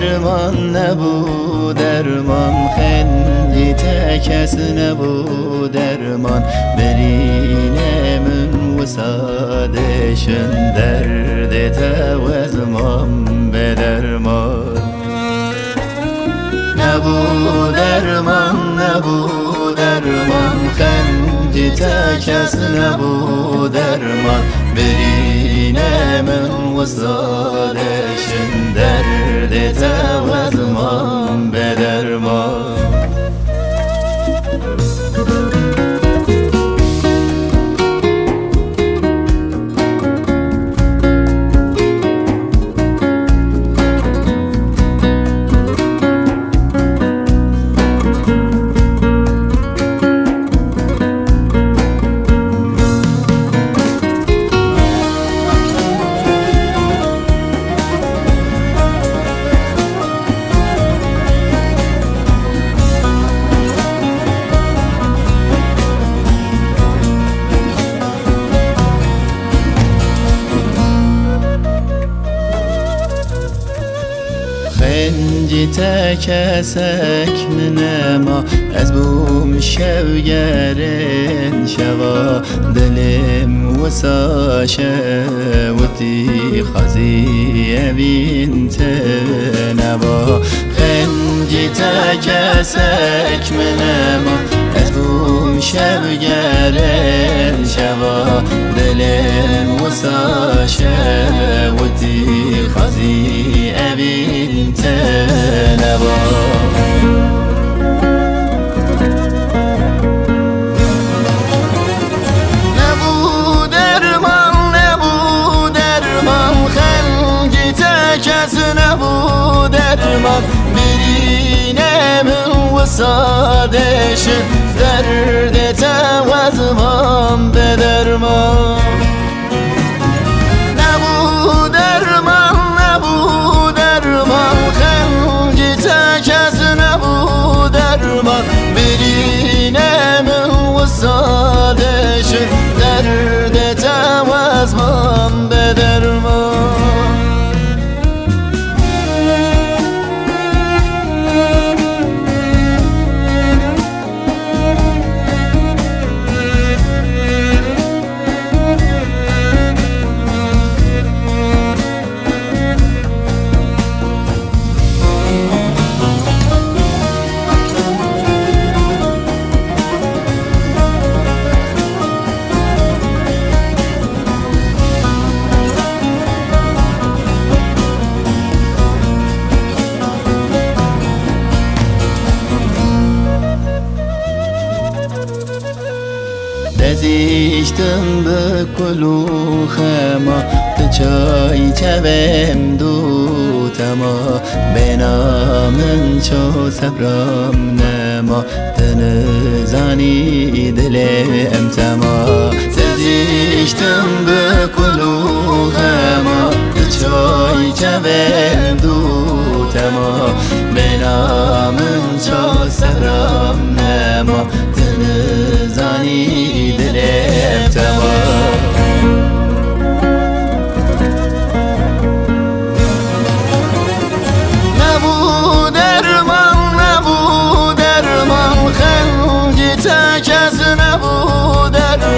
derman ne bu? Derman Kendi tekes ne bu. Derman Berine mün vüsadeşin Derde tevezmam be derman. Ne bu? Derman ne bu? Derman Kendi together was a birlikte kesek mi nema Ez bum şevgerin şeva. Dilim vesa şevti Haziye bin teneba Enci te kesek mi nema Ez bum şevgerin şeva. Dilim vesa derman Birine min vısadeşin Derde tevazmam be derman. Ne bu derman ne bu derman? Xenci tekez ne bu derman? Birine min vısadeşin دزیشتم به کلوخما به چای چوم دوتما بنامن چو صبرم نما تن زانی دلم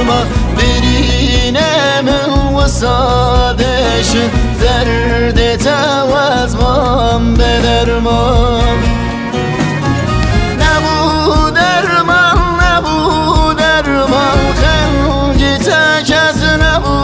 derman Birine min vısadeşin Derde tevazmam be derman. Ne bu derman ne bu derman? Xenci tekez ne bu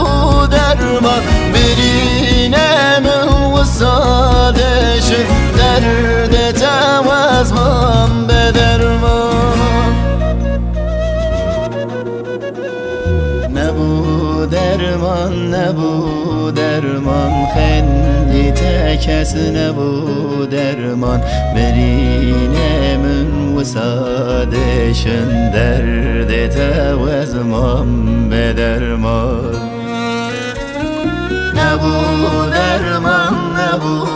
derman ne bu derman Kendi tekes ne bu derman. Berine mün vüsadeşin Derde tevezmam be derman. Ne bu derman ne bu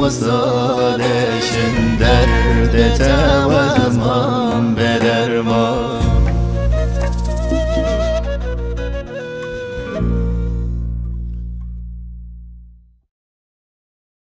men vısadeşin Derde tevezmam be derman